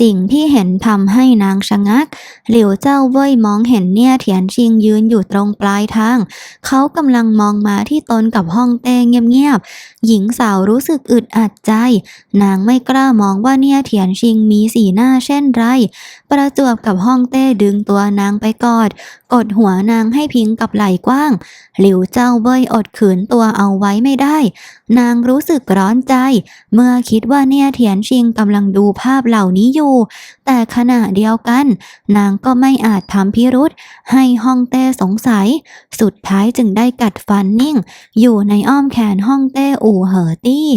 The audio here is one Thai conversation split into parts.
สิ่งที่เห็นทำให้นางชะงัก หลิวเจ้าเว่ยมองเห็นเนี่ยเถียนชิงยืนอยู่ตรงปลายทาง เขากำลังมองมาที่ตนกับห้องเต้เงียบๆ หญิงสาวรู้สึกอึดอัดใจ นางไม่กล้ามองว่าเนี่ยเถียนชิงมีสีหน้าเช่นไร ประจวบกับห้องเต้ดึงตัวนางไปกอด กดหัวนางให้พิงกับไหล่กว้าง หลิวเจ้าเว่ยอดขืนตัวเอาไว้ไม่ได้ นางรู้สึกร้อนใจ เมื่อคิดว่าเนี่ยเถียนชิงกำลังดูภาพเหล่านี้อยู่ แต่ขณะเดียวกัน นางก็ไม่อาจทำพิรุษให้ห้องเต้สงสัย สุดท้ายจึงได้กัดฟันนิ่ง อยู่ในอ้อมแขนห้องเต้อู่เหอตี้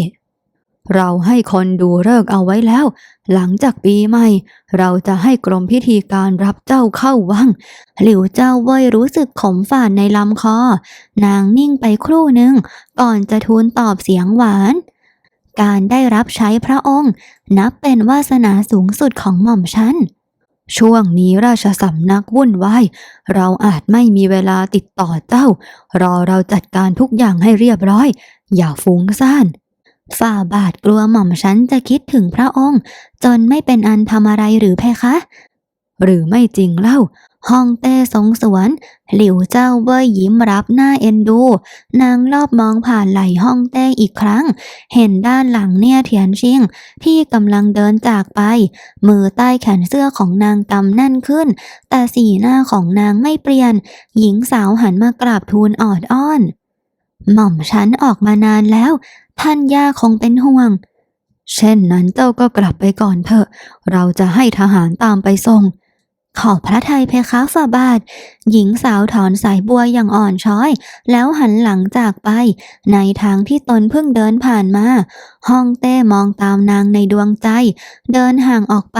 เราให้คนดูเลิกเอาไว้แล้ว หลังจากปีใหม่ เราจะให้กรมพิธีการรับเจ้าเข้าวัง หลิวเจ้าเว่ยรู้สึกขมฝาดในลำคอ นางนิ่งไปครู่หนึ่ง ก่อนจะทูลตอบเสียงหวาน การได้รับใช้พระองค์ นับเป็นวาสนาสูงสุดของหม่อมฉันช่วงนี้ราชสำนักวุ่นวายเราอาจไม่มีเวลาติดต่อเจ้า รอเราจัดการทุกอย่างให้เรียบร้อย อย่าฟุ้งซ่าน ฝ่าบาทกลัวหม่อมฉันจะคิดถึงพระองค์ จนไม่เป็นอันทำอะไรหรือเพคะ หรือไม่จริงเล่า ห้องเต้ทรงสวน หลิวเจ้าเว่ยยิ้มรับหน้าเอ็นดู นางรอบมองผ่านไหล่ห้องเต้อีกครั้ง เห็นด้านหลังเนี่ยเทียนชิงที่กำลังเดินจากไป มือใต้แขนเสื้อของนางกำแน่นขึ้น แต่สีหน้าของนางไม่เปลี่ยน หญิงสาวหันมากราบทูลออดอ้อน หม่อมฉันออกมานานแล้ว ท่านย่าคงเป็นห่วง เช่นนั้นเจ้าก็กลับไปก่อนเถอะ เราจะให้ทหารตามไปส่ง ขอบพระทัยเพคะฝ่าบาท หญิงสาวถอนสายบัวอย่างอ่อนช้อย แล้วหันหลังจากไป ในทางที่ตนเพิ่งเดินผ่านมาห้องเต้มองตามนางในดวงใจ เดินห่างออกไป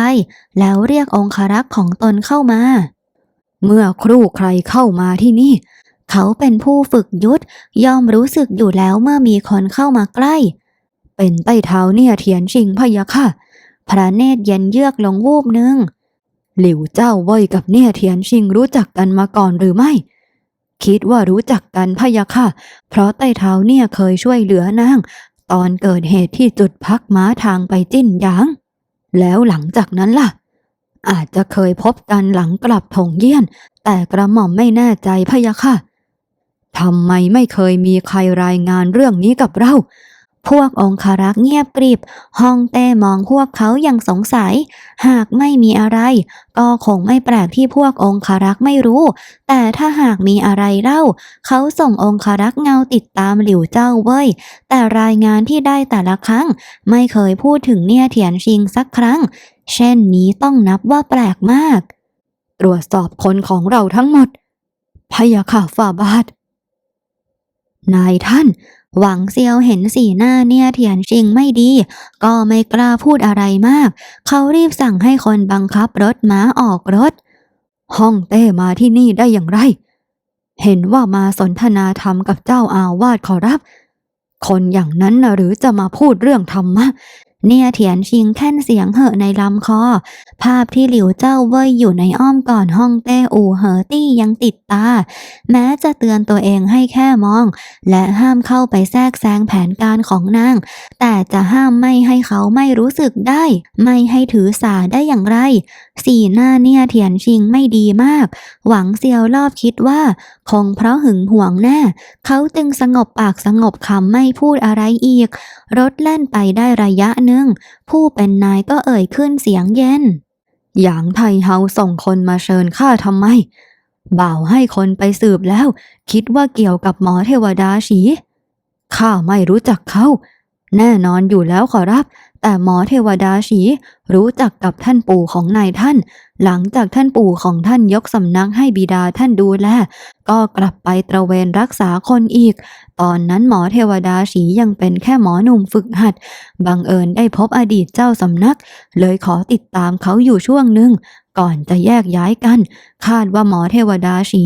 แล้วเรียกองคารักษ์ของตนเข้ามา เมื่อครู่ใครเข้ามาที่นี่ เขาเป็นผู้ฝึกยุทธย่อมรู้สึกอยู่แล้วเมื่อมีคนเข้ามาใกล้ เป็นใต้เท้าเนี่ยเทียนชิงพะยะค่ะ พระเนตรเย็นเยือกลงวูบหนึ่ง หลิวเจ้าเว่ยกับเนี่ยเทียนชิงรู้จักกันมาก่อนหรือไม่ คิดว่ารู้จักกันพะยะค่ะ เพราะใต้เท้าเนี่ยเคยช่วยเหลือนาง ตอนเกิดเหตุที่จุดพักม้าทางไปจิ้นหยาง แล้วหลังจากนั้นล่ะ อาจจะเคยพบกันหลังกลับถงเยี่ยน แต่กระหม่อมไม่แน่ใจพะยะค่ะทำไมไม่เคยมีใครรายงานเรื่องนี้กับเรา พวกองคารักษ์เงียบกริบห้องเต้มองพวกเขาอย่างสงสัย หากไม่มีอะไร ก็คงไม่แปลกที่พวกองคารักษ์ไม่รู้ แต่ถ้าหากมีอะไรเล่า เขาส่งองคารักษ์เงาติดตามหลิวเจ้าเว้ย แต่รายงานที่ได้แต่ละครั้ง ไม่เคยพูดถึงเนี่ยเถียนชิงสักครั้ง เช่นนี้ต้องนับว่าแปลกมาก ตรวจสอบคนของเราทั้งหมดพยะค่ะฝ่าบาทนายท่าน หวังเซียวเห็นสีหน้าเนี่ยเถียนชิงไม่ดี ก็ไม่กล้าพูดอะไรมาก เขารีบสั่งให้คนบังคับรถม้าออกรถห้องเต้มาที่นี่ได้อย่างไร เห็นว่ามาสนทนาธรรมกับเจ้าอาวาสขอรับ คนอย่างนั้นนะหรือจะมาพูดเรื่องธรรมะ เนี่ยเถียนชิงแค่นเสียงเหอะในลำคอ ภาพที่หลิวเจ้าเว่ยอยู่ในอ้อมก่อนห้องเต้อู่เหอตี้ยังติดตา แม้จะเตือนตัวเองให้แค่มอง และห้ามเข้าไปแทรกแซงแผนการของนาง แต่จะห้ามไม่ให้เขาไม่รู้สึกได้ ไม่ให้ถือสาได้อย่างไร สีหน้าเนี่ยเถียนชิงไม่ดีมาก หวังเซียวรอบคิดว่า คงเพราะหึงหวงแน่ เขาจึงสงบปากสงบคำไม่พูดอะไรอีก รถแล่นไปได้ระยะหนึ่งผู้เป็นนายก็เอ่ยขึ้นเสียงเย็น หยางไทเฮาส่งคนมาเชิญข้าทำไม บ่าวให้คนไปสืบแล้ว คิดว่าเกี่ยวกับหมอเทวดาฉีข้าไม่รู้จักเขา แน่นอนอยู่แล้วขอรับ แต่หมอเทวดาฉีรู้จักกับท่านปู่ของนายท่าน หลังจากท่านปู่ของท่านยกสำนักให้บิดาท่านดูแล ก็กลับไปตระเวนรักษาคนอีก ตอนนั้นหมอเทวดาฉียังเป็นแค่หมอหนุ่มฝึกหัด บังเอิญได้พบอดีตเจ้าสำนัก เลยขอติดตามเขาอยู่ช่วงหนึ่งก่อนจะแยกย้ายกัน คาดว่าหมอเทวดาฉี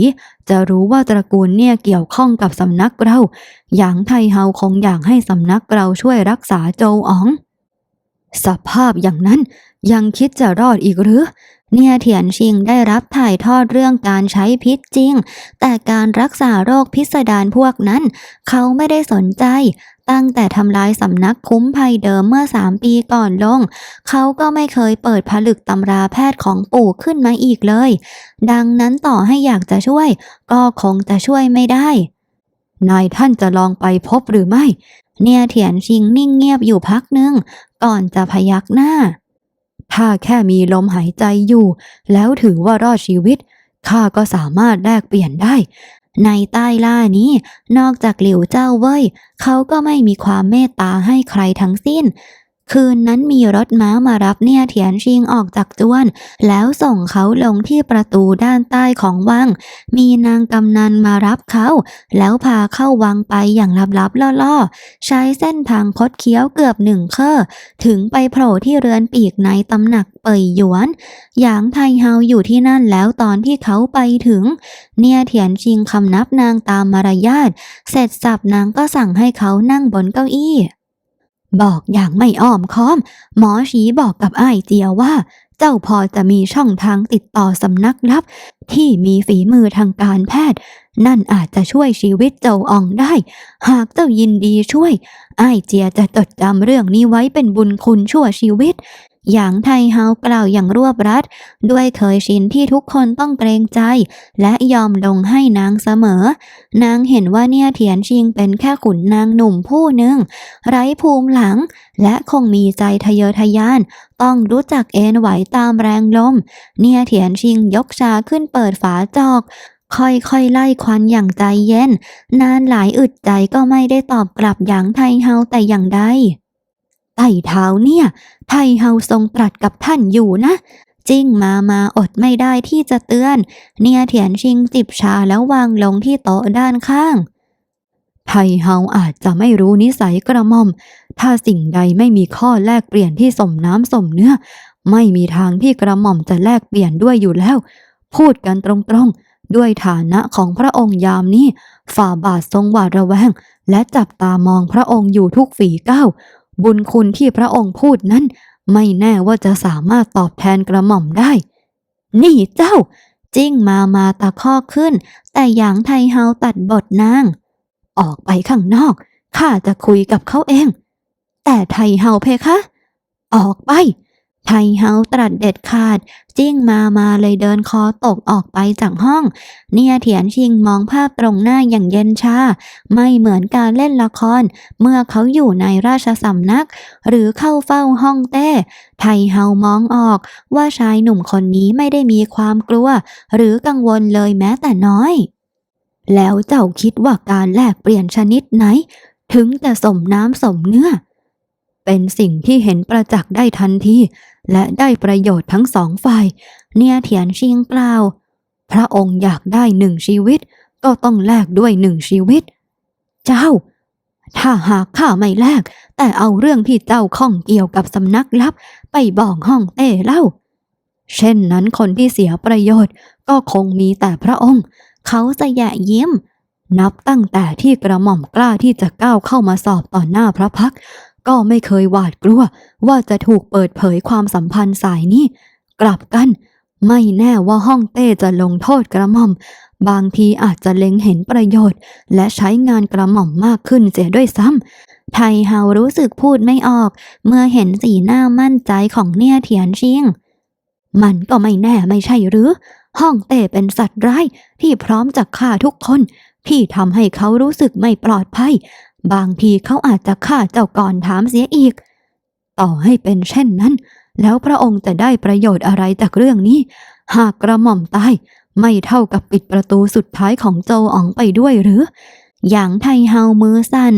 จะรู้ว่าตระกูลเนี่ยเกี่ยวข้องกับสำนักเราหยางไทเฮาคงอยากให้สำนักเราช่วยรักษาโจวอ๋อง สภาพอย่างนั้นยังคิดจะรอดอีกหรือ เนี่ยเถียนชิงได้รับถ่ายทอดเรื่องการใช้พิษจริง แต่การรักษาโรคพิสดารพวกนั้น เขาไม่ได้สนใจ ตั้งแต่ทำลายสำนักคุ้มภัยเดิมเมื่อสามปีก่อนลง เขาก็ไม่เคยเปิดผลึกตำราแพทย์ของปู่ขึ้นมาอีกเลย ดังนั้นต่อให้อยากจะช่วย ก็คงจะช่วยไม่ได้นายท่านจะลองไปพบหรือไม่ เนี่ยเถียนชิงนิ่งเงียบอยู่พักหนึ่งก่อนจะพยักหน้า ถ้าแค่มีลมหายใจอยู่ แล้วถือว่ารอดชีวิตข้าก็สามารถแลกเปลี่ยนได้ ในใต้ล่านี้ นอกจากหลิวเจ้าเว่ยเขาก็ไม่มีความเมตตาให้ใครทั้งสิ้น คืนนั้นมีรถม้ามารับเนี่ยเถียนชิงออกจากจวน แล้วส่งเขาลงที่ประตูด้านใต้ของวัง มีนางกำนันมารับเขา แล้วพาเข้าวังไปอย่างลับๆล่อๆ ใช้เส้นทางคดเคี้ยวเกือบหนึ่งเคอถึงไปโผล่ที่เรือนปีกในตำหนักเป่ยหยวนหยางไทเฮาอยู่ที่นั่นแล้วตอนที่เขาไปถึง เนี่ยเถียนชิงคำนับนางตามมารยาทเสร็จสับนางก็สั่งให้เขานั่งบนเก้าอี้ บอกอย่างไม่อ้อมค้อม หมอชีบอกกับอ้ายเจียวว่า เจ้าพอจะมีช่องทางติดต่อสำนักลับ ที่มีฝีมือทางการแพทย์ นั่นอาจจะช่วยชีวิตเจ้าอองได้ หากเจ้ายินดีช่วยอ้ายเจียจะจดจำเรื่องนี้ไว้เป็นบุญคุณชั่วชีวิต หยางไทเฮากล่าวอย่างรวบรัด ด้วยเคยชินที่ทุกคนต้องเกรงใจ และยอมลงให้นางเสมอ นางเห็นว่าเนี่ยเถียนชิงเป็นแค่ขุนนางหนุ่มผู้หนึ่ง ไร้ภูมิหลัง และคงมีใจทะเยอทะยาน ต้องรู้จักเอนไหวตามแรงลม เนี่ยเถียนชิงยกชาขึ้นเปิดฝาจอกค่อยๆ ไล่ควันอย่างใจเย็น นานหลายอึดใจก็ไม่ได้ตอบกลับอย่างไทเฮาแต่อย่างใดไต่เท้าเนี่ย ไทเฮาทรงตรัสกับท่านอยู่นะ จิ้งมามาอดไม่ได้ที่จะเตือน เนี่ยเถียนชิงจิบชาแล้ววางลงที่โต๊ะด้านข้าง ไทเฮาอาจจะไม่รู้นิสัยกระหม่อม ถ้าสิ่งใดไม่มีข้อแลกเปลี่ยนที่สมน้ำสมเนื้อ ไม่มีทางที่กระหม่อมจะแลกเปลี่ยนด้วยอยู่แล้ว พูดกันตรงๆ ด้วยฐานะของพระองค์ยามนี้ฝ่าบาททรงหวาดระแวง และจับตามองพระองค์อยู่ทุกฝีก้าว บุญคุณที่พระองค์พูดนั้น ไม่แน่ว่าจะสามารถตอบแทนกระหม่อมได้ นี่เจ้า จิ้งมามาตะคอกขึ้น แต่หยางไทเฮาตัดบทนาง ออกไปข้างนอก ข้าจะคุยกับเขาเอง แต่ไทเฮาเพคะ ออกไป ไทเฮาตรัสเด็ดขาด จิ้งมามาเลยเดินคอตกออกไปจากห้อง เนี่ยเถียนชิงมองภาพตรงหน้าอย่างเย็นชา ไม่เหมือนการเล่นละคร เมื่อเขาอยู่ในราชสำนัก หรือเข้าเฝ้าห้องเต้ ไทเฮามองออกว่าชายหนุ่มคนนี้ไม่ได้มีความกลัว หรือกังวลเลยแม้แต่น้อย แล้วเจ้าคิดว่าการแลกเปลี่ยนชนิดไหน ถึงจะสมน้ำสมเนื้อ เป็นสิ่งที่เห็นประจักษ์ได้ทันทีและได้ประโยชน์ทั้งสองฝ่าย เนี่ยเถียนชิงกล่าว พระองค์อยากได้หนึ่งชีวิต ก็ต้องแลกด้วยหนึ่งชีวิต เจ้า ถ้าหากข้าไม่แลก แต่เอาเรื่องที่เจ้าข้องเกี่ยวกับสำนักลับ ไปบอกห้องเต้เล่า เช่นนั้นคนที่เสียประโยชน์ก็คงมีแต่พระองค์ เขาจะแยะยิ้มนับตั้งแต่ที่กระหม่อมกล้าที่จะก้าวเข้ามาสอบต่อหน้าพระพัก ก็ไม่เคยหวาดกลัว ว่าจะถูกเปิดเผยความสัมพันธ์สายนี้ กลับกัน ไม่แน่ว่าห้องเต้จะลงโทษกระหม่อม บางทีอาจจะเล็งเห็นประโยชน์ และใช้งานกระหม่อมมากขึ้นเสียด้วยซ้ำไทเฮารู้สึกพูดไม่ออก เมื่อเห็นสีหน้ามั่นใจของเนี่ยเถียนชิงมันก็ไม่แน่ไม่ใช่หรือ ห้องเต้เป็นสัตว์ร้ายที่พร้อมจะฆ่าทุกคน ที่ทำให้เขารู้สึกไม่ปลอดภัย บางทีเขาอาจจะฆ่าเจ้าก่อนถามเสียอีก ต่อให้เป็นเช่นนั้น แล้วพระองค์จะได้ประโยชน์อะไรจากเรื่องนี้ หากกระหม่อมตายไม่เท่ากับปิดประตูสุดท้ายของโจอ๋องไปด้วยหรือ อย่างไทเฮามือสั่น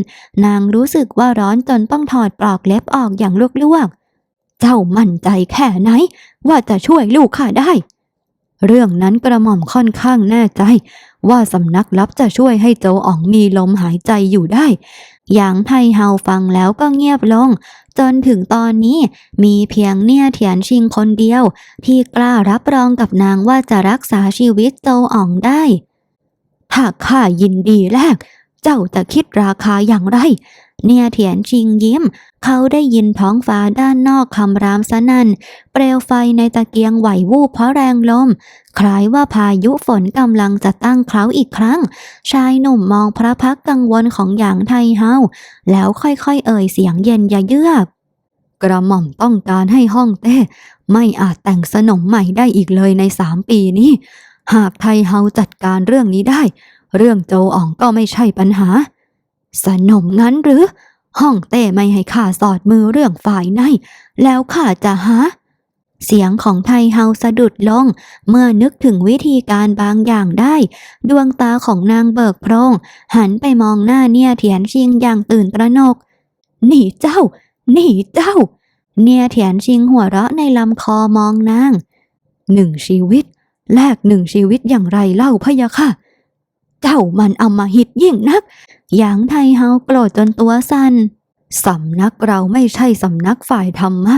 นางรู้สึกว่าร้อนจนต้องถอดปลอกเล็บออกอย่างลวกๆ เจ้ามั่นใจแค่ไหน ว่าจะช่วยลูกข้าได้ เรื่องนั้นกระหม่อมค่อนข้างแน่ใจ ว่าสำนักลับจะช่วยให้โจอ๋องมีลมหายใจอยู่ได้อย่างไทเฮาฟังแล้วก็เงียบลง จนถึงตอนนี้มีเพียงเนี่ยเถียนชิงคนเดียว ที่กล้ารับรองกับนางว่าจะรักษาชีวิตโจอ่องได้หาข้ายินดีแลกเจ้าจะคิดราคาอย่างไร เนี่ยเถียนชิงยิ้ม เขาได้ยินท้องฟ้าด้านนอกคำรามสนั่น เปลวไฟในตะเกียงไหววูบเพราะแรงลม คล้ายว่าพายุฝนกำลังจะตั้งเคล้าอีกครั้ง ชายหนุ่มมองพระพักกังวลของหยางไทเฮา แล้วค่อยๆเอ่ยเสียงเย็นยะเยือกกระหม่อมต้องการให้ห้องเต้ ไม่อาจแต่งสนมใหม่ได้อีกเลยในสามปีนี้ หากไทเฮาจัดการเรื่องนี้ได้ เรื่องโจอ่องก็ไม่ใช่ปัญหา สนมงั้นหรือ ห้องเต้ไม่ให้ข้าสอดมือเรื่องฝ่ายใน แล้วข้าจะหา เสียงของไทเฮาสะดุดลง เมื่อนึกถึงวิธีการบางอย่างได้ ดวงตาของนางเบิกโพรง หันไปมองหน้าเนี่ยเถียนชิงอย่างตื่นตระหนก หนีเจ้า หนีเจ้า เนี่ยเถียนชิงหัวเราะในลำคอมองนางหนึ่งชีวิต แลกหนึ่งชีวิตอย่างไรเล่าพะยะค่ะ เจ้ามันอำมหิตยิ่งนักหยางไทเฮาโกรธจนตัวสั่นสำนักเราไม่ใช่สำนักฝ่ายธรรมะ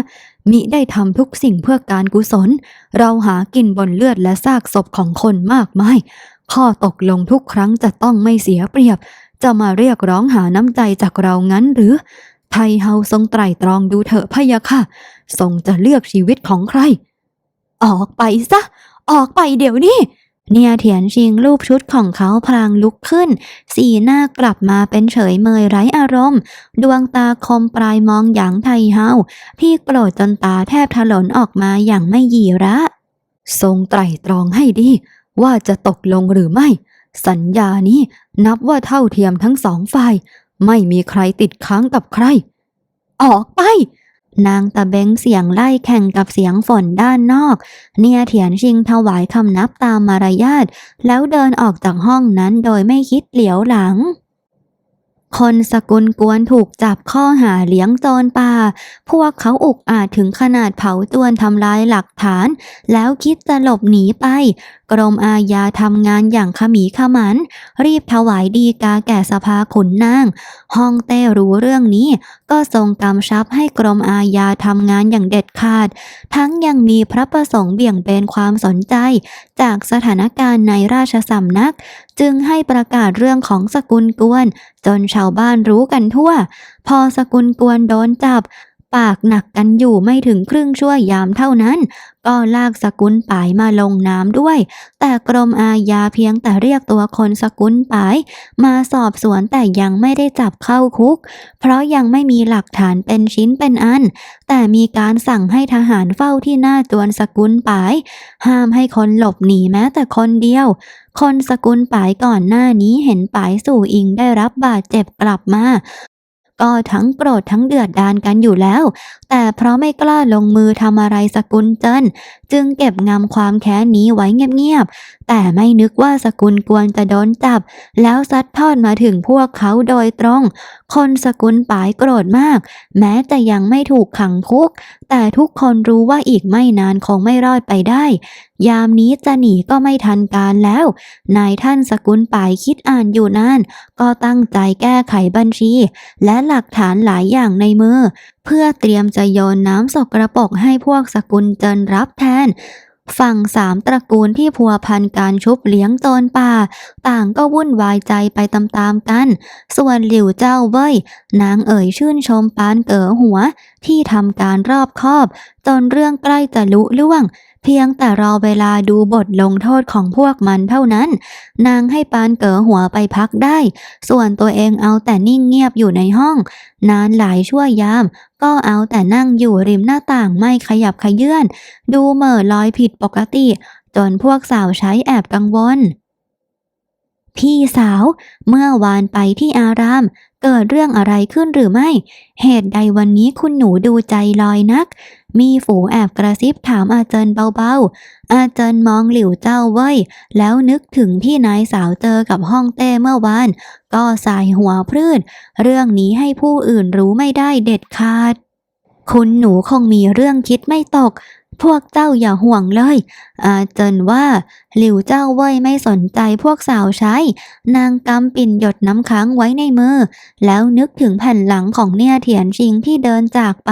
มิได้ทำทุกสิ่งเพื่อการกุศล เราหากินบนเลือดและซากศพของคนมากมาย ข้อตกลงทุกครั้งจะต้องไม่เสียเปรียบ จะมาเรียกร้องหาน้ำใจจากเรางั้นหรือ ไทเฮาทรงไตรตรองดูเถอะพะยะค่ะ ทรงจะเลือกชีวิตของใคร ออกไปซะ ออกไปเดี๋ยวนี้ เนี่ยเถียนชิงรูปชุดของเขาพลางลุกขึ้น สีหน้ากลับมาเป็นเฉยเมยไร้อารมณ์ ดวงตาคมปลายมองหยางไทเฮาที่โกรธจนตาแทบถลนออกมาอย่างไม่หยีระ ทรงไตรตรองให้ดี ว่าจะตกลงหรือไม่ สัญญานี้นับว่าเท่าเทียมทั้งสองฝ่าย ไม่มีใครติดค้างกับใคร ออกไป นางตะเบงเสียงไล่แข่งกับเสียงฝนด้านนอก เนียเถียนชิงถวายคำนับตามมารยาทแล้วเดินออกจากห้องนั้นโดยไม่คิดเหลียวหลังคนสกุลกวนถูกจับข้อหาเลี้ยงโจรป่า พวกเขาอุกอาจถึงขนาดเผาจวนทำลายหลักฐาน แล้วคิดจะหลบหนีไป กรมอาญาทำงานอย่างขมีขมัน รีบถวายดีกาแก่สภาขุนนางฮ่องเต้รู้เรื่องนี้ ก็ทรงกำชับให้กรมอาญาทำงานอย่างเด็ดขาด ทั้งยังมีพระประสงค์เบี่ยงเบนความสนใจ จากสถานการณ์ในราชสำนัก จึงให้ประกาศเรื่องของสกุลกวน จนชาวบ้านรู้กันทั่ว พอสกุลกวนโดนจับ ปากหนักกันอยู่ไม่ถึงครึ่งชั่วยามเท่านั้น ก็ลากสกุลป่ายมาลงน้ำด้วย แต่กรมอาญาเพียงแต่เรียกตัวคนสกุลป่าย มาสอบสวนแต่ยังไม่ได้จับเข้าคุก เพราะยังไม่มีหลักฐานเป็นชิ้นเป็นอัน แต่มีการสั่งให้ทหารเฝ้าที่หน้าจวนสกุลป่าย ห้ามให้คนหลบหนีแม้แต่คนเดียวคนสกุลป่ายก่อนหน้านี้เห็นป่ายสู่อิงได้รับบาดเจ็บกลับมา ก็ทั้งโกรธทั้งเดือดดานกันอยู่แล้ว แต่เพราะไม่กล้าลงมือทำอะไรสกุลเจินจึงเก็บงำความแค้นนี้ไว้เงียบๆ แต่ไม่นึกว่าสกุลกวนจะโดนจับ แล้วซัดทอดมาถึงพวกเขาโดยตรง คนสกุลปายโกรธมาก แม้จะยังไม่ถูกขังคุก แต่ทุกคนรู้ว่าอีกไม่นานคงไม่รอดไปได้ ยามนี้จะหนีก็ไม่ทันการแล้ว นายท่านสกุลปายคิดอ่านอยู่นาน ก็ตั้งใจแก้ไขบัญชี และหลักฐานหลายอย่างในมือ เพื่อเตรียมจะโยนน้ำสกระปรกให้พวกสกุลเจินรับแทน ฝั่งสามตระกูลที่พัวพันการชุบเลี้ยงตนป่า ต่างก็วุ่นวายใจไปตามๆกัน ส่วนหลิวเจ้าเว่ยนางเอ๋ยชื่นชมปานเก๋อหัว ที่ทำการรอบคอบจนเรื่องใกล้จะลุล่วง เพียงแต่รอเวลาดูบทลงโทษของพวกมันเท่านั้น นางให้ปานเก๋อหัวไปพักได้ ส่วนตัวเองเอาแต่นิ่งเงียบอยู่ในห้อง นานหลายชั่วยาม ก็เอาแต่นั่งอยู่ริมหน้าต่างไม่ขยับขยื่นดูเหม่อลอยผิดปกติ จนพวกสาวใช้แอบกังวลพี่สาว เมื่อวานไปที่อาราม เกิดเรื่องอะไรขึ้นหรือไม่ เหตุใดวันนี้คุณหนูดูใจลอยนัก มีฝูแอบกระซิบถามอาเจินเบาๆ อาเจินมองหลิวเจ้าเว้ย แล้วนึกถึงที่นายสาวเจอกับห้องเต้เมื่อวาน ก็สายหัวพรืดเรื่องนี้ให้ผู้อื่นรู้ไม่ได้เด็ดขาด คุณหนูคงมีเรื่องคิดไม่ตก พวกเจ้าอย่าห่วงเลย อาเจินว่า หลิวเจ้าเว่ยไม่สนใจพวกสาวใช้ นางกำปิ่นหยดน้ำค้างไว้ในมือ แล้วนึกถึงแผ่นหลังของเนี่ยเถียนชิงที่เดินจากไป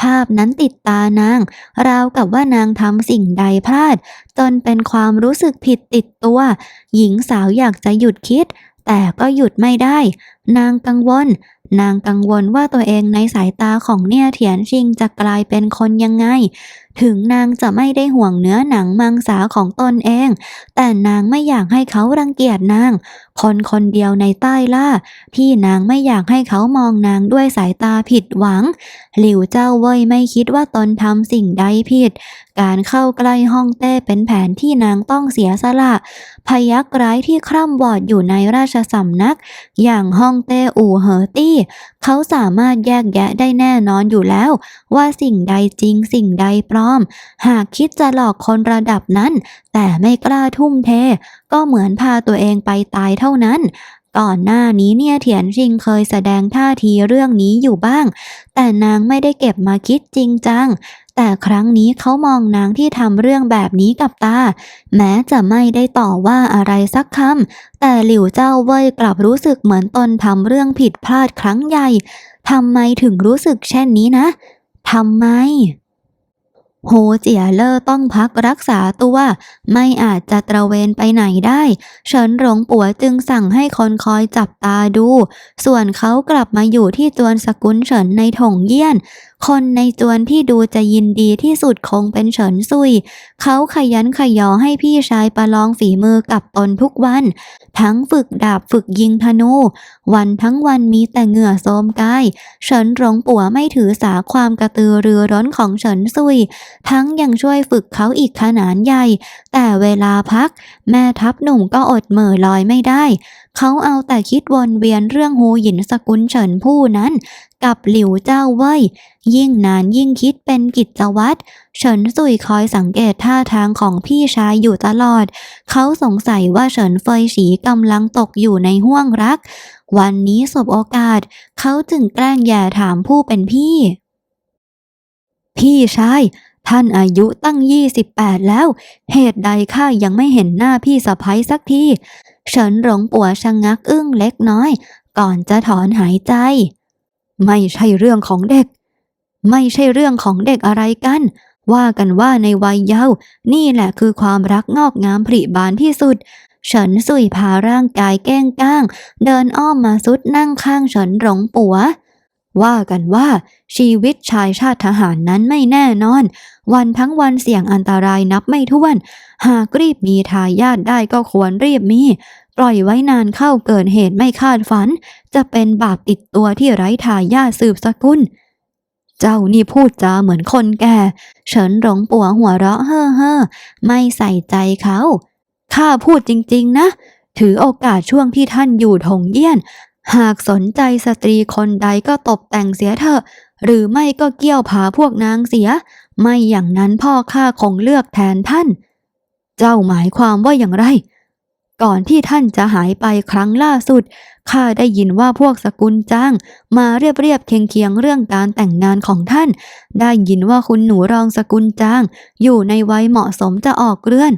ภาพนั้นติดตานาง ราวกับว่านางทำสิ่งใดพลาด จนเป็นความรู้สึกผิดติดตัว หญิงสาวอยากจะหยุดคิด แต่ก็หยุดไม่ได้ นางกังวลนางกังวลว่าตัวเองในสายตาของเนี่ยเถียนชิงจะกลายเป็นคนยังไง ถึงนางจะไม่ได้ห่วงเนื้อหนังมังสาของตนเอง แต่นางไม่อยากให้เขารังเกียจนาง คนคนเดียวในใต้ล่า ที่นางไม่อยากให้เขามองนางด้วยสายตาผิดหวัง หลิวเจ้าเว่ยไม่คิดว่าตนทำสิ่งใดผิด การเข้าใกล้ห้องเต้เป็นแผนที่นางต้องเสียสละ พยักร้ายที่คร่ำวอดอยู่ในราชสำนัก อย่างฮ่องเต้อู่เหอตี้ เขาสามารถแยกแยะได้แน่นอนอยู่แล้ว ว่าสิ่งใดจริงสิ่งใดปลอม หากคิดจะหลอกคนระดับนั้น แต่ไม่กล้าทุ่มเท ก็เหมือนพาตัวเองไปตายเท่านั้นก่อนหน้านี้เนี่ยเถียนชิงเคยแสดงท่าทีเรื่องนี้อยู่บ้าง แต่นางไม่ได้เก็บมาคิดจริงจัง แต่ครั้งนี้เขามองนางที่ทำเรื่องแบบนี้กับตา แม้จะไม่ได้ต่อว่าอะไรสักคำแต่หลิวเจ้าเว่ยกลับรู้สึกเหมือนตนทำเรื่องผิดพลาดครั้งใหญ่ทำไมถึงรู้สึกเช่นนี้นะทำไม โฮเจียเลอร์ต้องพักรักษาตัว ไม่อาจจะตระเวนไปไหนได้ เฉินหลงปัวจึงสั่งให้คนคอยจับตาดู ส่วนเขากลับมาอยู่ที่จวนสกุลเฉินในถงเยี่ยน คนในจวนที่ดูจะยินดีที่สุดคงเป็นเฉินซุย เขาขยันขยอให้พี่ชายประลองฝีมือกับตนทุกวัน ทั้งฝึกดาบฝึกยิงธนู วันทั้งวันมีแต่เหงื่อโทมกาย เฉินหลงปัวไม่ถือสาความกระตือรือร้นของเฉินซุยทั้งยังช่วยฝึกเขาอีกขนาดใหญ่ แต่เวลาพัก แม่ทัพหนุ่มก็อดเหม่อลอยไม่ได้ เขาเอาแต่คิดวนเวียนเรื่องฮูหยินสกุลเฉินผู้นั้น กับหลิวเจ้าเว่ยยิ่งนานยิ่งคิดเป็นกิจวัตรเฉินซุยคอยสังเกตท่าทางของพี่ชายอยู่ตลอด เขาสงสัยว่าเฉินเฟยฉีกำลังตกอยู่ในห้วงรัก วันนี้สบโอกาส เขาจึงแกล้งแย่ถามผู้เป็นพี่ พี่ชาย ท่านอายุตั้ง28แล้ว เหตุใดข้ายังไม่เห็นหน้าพี่สะพ้ยสักทีเฉินหลงปัวชะงักอึ้งเล็กน้อย ก่อนจะถอนหายใจ ไม่ใช่เรื่องของเด็ก ไม่ใช่เรื่องของเด็กอะไรกัน ว่ากันว่าในวัยเยาว์นี่แหละคือความรักงอกงามผริบานที่สุดเฉินสุยพาร่างกายแก้งก้าง เดินอ้อมมาซุดนั่งข้างเฉินหลงปัว ว่ากันว่าชีวิตชายชาติทหารนั้นไม่แน่นอน วันทั้งวันเสี่ยงอันตรายนับไม่ถ้วน หากรีบมีทายาทได้ก็ควรรีบมี ปล่อยไว้นานเข้าเกิดเหตุไม่คาดฝัน จะเป็นบาปติดตัวที่ไร้ทายาทสืบสกุล เจ้านี่พูดจาเหมือนคนแก่ เฉินหลงปัวหัวเราะเฮ่อเฮ่อไม่ใส่ใจเขาข้าพูดจริง ๆ นะ ถือโอกาสช่วงที่ท่านอยู่ถงเยี่ยน หากสนใจสตรีคนใดก็ตบแต่งเสียเถอะ หรือไม่ก็เกี่ยวผาพวกนางเสีย ไม่อย่างนั้นพ่อข้าคงเลือกแทนท่าน เจ้าหมายความว่าอย่างไร ก่อนที่ท่านจะหายไปครั้งล่าสุดข้าได้ยินว่าพวกสกุลจ้าง มาเรียบเรียบเคียงเคียงเรื่องการแต่งงานของท่าน ได้ยินว่าคุณหนูรองสกุลจ้าง อยู่ในวัยเหมาะสมจะออกเรือน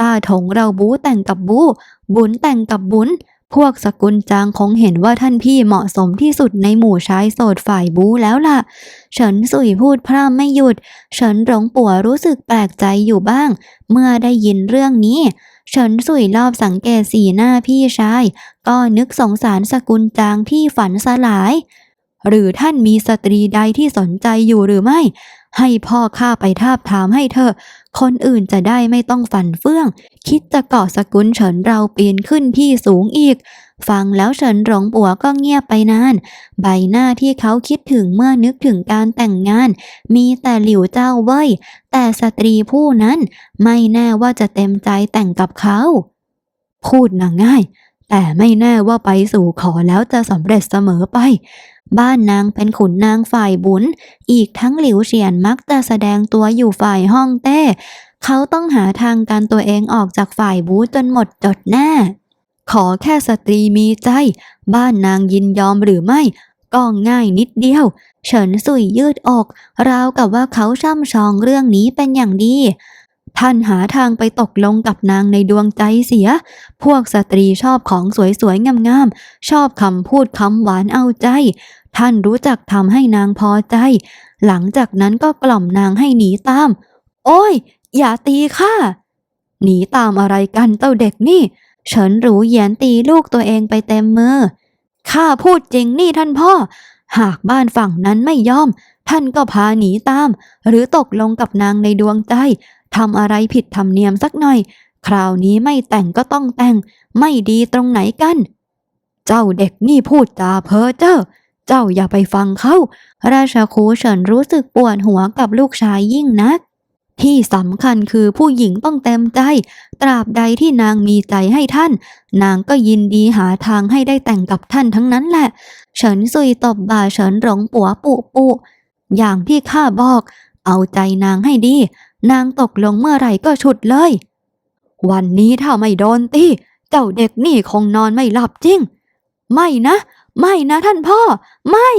ตาถงเราบูแต่งกับบู บุญแต่งกับบุญ พวกสกุลจางคงเห็นว่าท่านพี่เหมาะสมที่สุดในหมู่ชายโสดฝ่ายบูแล้วล่ะ เฉินสุยพูดพร่ำไม่หยุด เฉินหลงปัวรู้สึกแปลกใจอยู่บ้าง เมื่อได้ยินเรื่องนี้ เฉินสุยรอบสังเกตสีหน้าพี่ชาย ก็นึกสงสารสกุลจางที่ฝันสลาย หรือท่านมีสตรีใดที่สนใจอยู่หรือไม่ ให้พ่อข้าไปทาบทามให้เธอะ คนอื่นจะได้ไม่ต้องฝันเฟื่อง คิดจะเกาะสกุลเฉินเราปีนขึ้นที่สูงอีก ฟังแล้วเฉินหลงปัวก็เงียบไปนาน ใบหน้าที่เขาคิดถึงเมื่อนึกถึงการแต่งงาน มีแต่หลิวเจ้าเว่ยแต่สตรีผู้นั้นไม่แน่ว่าจะเต็มใจแต่งกับเขา พูดน่ะง่าย แต่ไม่แน่ว่าไปสู่ขอแล้วจะสำเร็จเสมอไป บ้านนางเป็นขุนนางฝ่ายบุญ อีกทั้งหลิวเฉียนมักจะแสดงตัวอยู่ฝ่ายห้องเต้ เขาต้องหาทางการตัวเองออกจากฝ่ายบูจนหมดจดแน่ ขอแค่สตรีมีใจ บ้านนางยินยอมหรือไม่ก็ง่ายนิดเดียว เฉินสุยยืดอก ราวกับว่าเขาช่ำชองเรื่องนี้เป็นอย่างดี ท่านหาทางไปตกลงกับนางในดวงใจเสีย พวกสตรีชอบของสวยๆ งามๆ ชอบคำพูดคำหวานเอาใจ ท่านรู้จักทำให้นางพอใจ หลังจากนั้นก็กล่อมนางให้หนีตาม โอ้ย อย่าตีข้า หนีตามอะไรกันเจ้าเด็กนี่เฉินหรูเหยียนตีลูกตัวเองไปเต็มมือ ข้าพูดจริงนี่ท่านพ่อ หากบ้านฝั่งนั้นไม่ยอม ท่านก็พาหนีตาม หรือตกลงกับนางในดวงใจ ทำอะไรผิดธรรมเนียมสักหน่อย คราวนี้ไม่แต่งก็ต้องแต่ง ไม่ดีตรงไหนกัน เจ้าเด็กนี่พูดจาเพ้อเจ้อ เจ้าอย่าไปฟังเขาราชครูเฉินรู้สึกปวดหัวกับลูกชายยิ่งนัก ที่สำคัญคือผู้หญิงต้องเต็มใจ ตราบใดที่นางมีใจให้ท่าน นางก็ยินดีหาทางให้ได้แต่งกับท่านทั้งนั้นแหละ เฉินซุยตบบ่าเฉินหลงปัวปุปุอย่างที่ข้าบอก เอาใจนางให้ดี นางตกลงเมื่อไหร่ก็ฉุดเลย วันนี้ถ้าไม่โดนตีเจ้าเด็กนี่คงนอนไม่หลับจริง ไม่นะ ไม่นะท่านพ่อ ไม่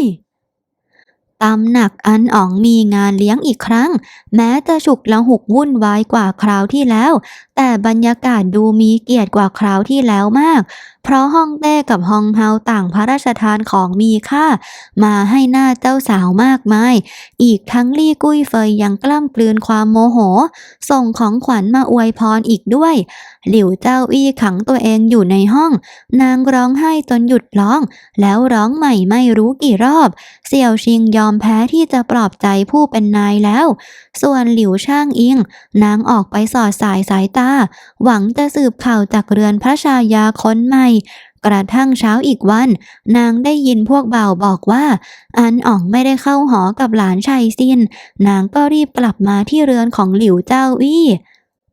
ตำหนักอันอ๋องมีงานเลี้ยงอีกครั้ง แม้จะฉุกละหุกวุ่นวายกว่าคราวที่แล้วแต่บรรยากาศดูมีเกียรติกว่าคราวที่แล้วมาก เพราะฮ่องเต้กับฮองเฮาต่างพระราชทานของมีค่า มาให้หน้าเจ้าสาวมากมาย อีกทั้งลี่กุ้ยเฟยยังกล้ำกลืนความโมโห ส่งของขวัญมาอวยพรอีกด้วย หลิวเจ้าอี้ขังตัวเองอยู่ในห้อง นางร้องไห้จนหยุดร้อง แล้วร้องใหม่ไม่รู้กี่รอบ เสี่ยวชิงยอมแพ้ที่จะปลอบใจผู้เป็นนายแล้ว ส่วนหลิวช่างอิง นางออกไปสอดสายสายตาหวังจะสืบข่าวจากเรือนพระชายาค้นใหม่ กระทั่งเช้าอีกวัน นางได้ยินพวกบ่าวบอกว่า อันอ๋องไม่ได้เข้าหอกับหลานชายซินนางก็รีบกลับมาที่เรือนของหลิวเจ้าอี้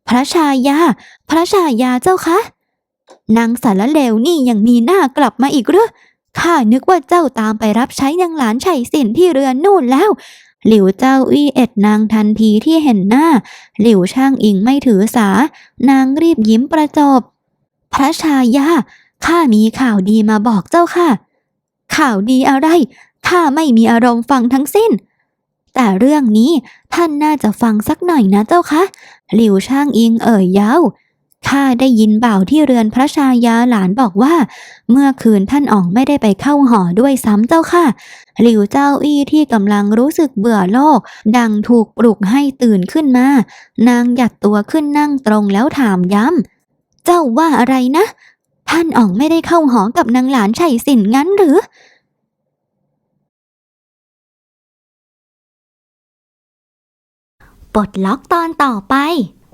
พระชายา พระชายาเจ้าคะนางสารเลวนี่ยังมีหน้ากลับมาอีกหรือข้านึกว่าเจ้าตามไปรับใช้ยังหลานชัยสินที่เรือนนู่นแล้ว หลิวเจ้าอี้เอ็ดนางทันทีที่เห็นหน้า หลิวช่างอิงไม่ถือสา นางรีบยิ้มประจบ พระชายาข้ามีข่าวดีมาบอกเจ้าค่ะ ข่าวดีอะไรข้าไม่มีอารมณ์ฟังทั้งสิ้น แต่เรื่องนี้ท่านน่าจะฟังสักหน่อยนะเจ้าคะ หลิวช่างอิงเอ่ยย้า ข้าได้ยินเบ่าที่เรือนพระชายาหลานบอกว่า เมื่อคืนท่านอ๋องไม่ได้ไปเข้าหอด้วยซ้ำเจ้าค่ะ หลิวเจ้าอี้ที่กำลังรู้สึกเบื่อโลก ดังถูกปลุกให้ตื่นขึ้นมา นางหยัดตัวขึ้นนั่งตรงแล้วถามย้ำ เจ้าว่าอะไรนะ ท่านอ๋องไม่ได้เข้าหอกับนางหลานชัยสินงั้นหรือปลดล็อกตอนต่อไป